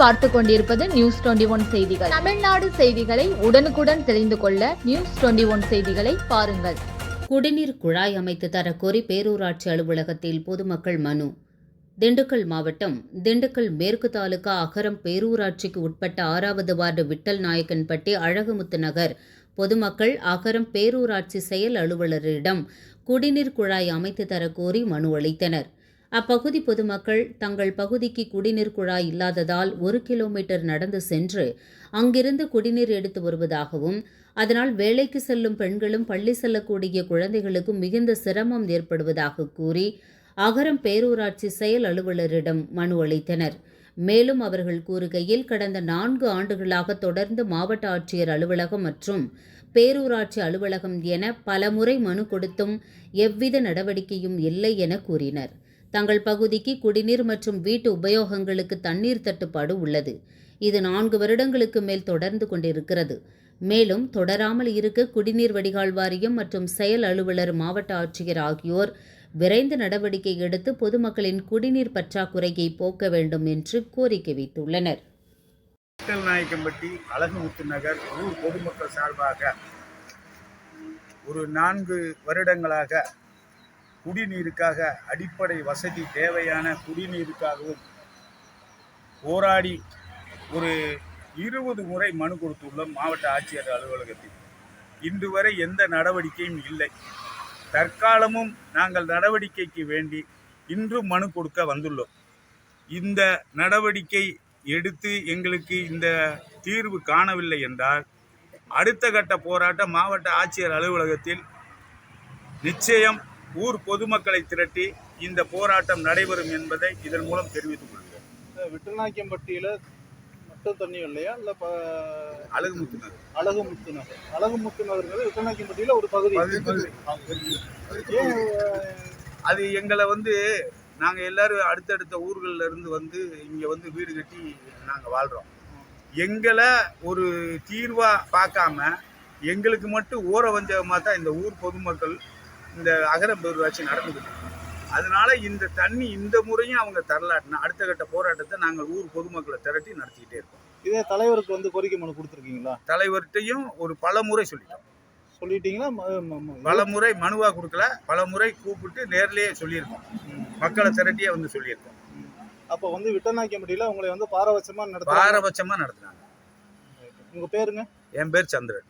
பார்த்து கொண்டிருப்பது news twenty one செய்திகள். தமிழ்நாடு செய்திகளை உடனுக்குடன் தெரிந்து கொள்ள நியூஸ் டுவெண்டி ஒன் செய்திகளை பாருங்கள். குடிநீர் குழாய் அமைத்து தரக்கோரி பேரூராட்சி அலுவலகத்தில் பொதுமக்கள் மனு. திண்டுக்கல் மாவட்டம் திண்டுக்கல் மேற்கு தாலுகா அகரம் பேரூராட்சிக்கு உட்பட்ட ஆறாவது வார்டு விட்டல் நாயக்கன்பட்டி அழகுமுத்து நகர். பொதுமக்கள் அகரம் பேரூராட்சி செயல் அலுவலரிடம் குடிநீர் குழாய் அமைத்து தரக்கோரி மனு அளித்தனர். அப்பகுதி பொதுமக்கள் தங்கள் பகுதிக்கு குடிநீர் குழாய் இல்லாததால் ஒரு கிலோமீட்டர் நடந்து சென்று அங்கிருந்து குடிநீர் எடுத்து வருவதாகவும் அதனால் வேலைக்கு செல்லும் பெண்களும் பள்ளி செல்லக்கூடிய குழந்தைகளுக்கும் மிகுந்த சிரமம் ஏற்படுவதாக கூறி அகரம் பேரூராட்சி செயல் அலுவலரிடம் மனு அளித்தனர். மேலும் அவர்கள் கூறுகையில் கடந்த நான்கு ஆண்டுகளாக தொடர்ந்து மாவட்ட ஆட்சியர் அலுவலகம் மற்றும் பேரூராட்சி அலுவலகம் என பலமுறை மனு கொடுத்தும் எவ்வித நடவடிக்கையும் இல்லை என கூறினர். தங்கள் பகுதிக்கு குடிநீர் மற்றும் வீட்டு உபயோகங்களுக்கு தண்ணீர் தட்டுப்பாடு உள்ளது. இது நான்கு வருடங்களுக்கு மேல் தொடர்ந்து கொண்டிருக்கிறது. மேலும் தொடராமல் இருக்க குடிநீர் வடிகால் வாரியம் மற்றும் செயல் அலுவலர் மாவட்ட ஆட்சியர் ஆகியோர் விரைந்து நடவடிக்கை எடுத்து பொதுமக்களின் குடிநீர் பற்றாக்குறையை போக்க வேண்டும் என்று கோரிக்கை வைத்துள்ளனர். நாயக்கம்பட்டி அழகுமுத்து நகர் ஊர் பொதுமக்கள் சார்பாக ஒரு நான்கு வருடங்களாக குடிநீருக்காக அடிப்படை வசதி தேவையான குடிநீருக்காகவும் போராடி ஒரு இருபது முறை மனு கொடுத்துள்ளோம் மாவட்ட ஆட்சியர் அலுவலகத்தில். இன்று வரை எந்த நடவடிக்கையும் இல்லை. தற்காலமும் நாங்கள் நடவடிக்கைக்கு வேண்டி இன்றும் மனு கொடுக்க வந்துள்ளோம். இந்த நடவடிக்கை எடுத்து எங்களுக்கு இந்த தீர்வு காணவில்லை என்றால் அடுத்த கட்ட போராட்டம் மாவட்ட ஆட்சியர் அலுவலகத்தில் நிச்சயம் ஊர் பொதுமக்களை திரட்டி இந்த போராட்டம் நடைபெறும் என்பதை இதன் மூலம் தெரிவித்துக் கொள்கிறோம் விட்டநாயக்கம்பட்டியில மட்டும் தண்ணி இல்லையா? இல்ல அழகுமுத்து நகர். அழகுமுத்து நகர். அழகுமுத்து நகர்ங்கிறது விட்டநாயக்கம்பட்டியில ஒரு பகுதி. அது எங்களை வந்து நாங்கள் எல்லாரும் அடுத்தடுத்த ஊர்கள்ல இருந்து வந்து இங்கே வந்து வீடு கட்டி நாங்கள் வாழ்கிறோம் எங்களை ஒரு தீர்வாக பார்க்காம எங்களுக்கு மட்டும் ஊற வஞ்சகமாக தான் இந்த ஊர் பொதுமக்கள் இந்த அகரம் பேரூராட்சி நடந்துக்கிட்டு. அதனால இந்த தண்ணி இந்த முறையும் அவங்க தரலாட்டினா அடுத்த கட்ட போராட்டத்தை நாங்கள் ஊர் பொதுமக்களை திரட்டி நடத்திக்கிட்டே இருக்கோம். இதே தலைவருக்கு வந்து கோரிக்கை மனு கொடுத்துருக்கீங்களா? தலைவர்கிட்டையும் ஒரு பல முறை சொல்லிட்டோம் ம- பல முறை மனுவாக கொடுக்கல பல முறை கூப்பிட்டு நேர்லயே சொல்லியிருக்கோம். மக்களை திரட்டியே வந்து சொல்லியிருக்கோம். அப்ப வந்து விட்டநாயக்கம்பட்டியில உங்களை வந்து பாரபட்சமா நடத்த பாரபட்சமாக நடத்துனாங்க உங்க பேருங்க? என் பேர் சந்திரன்.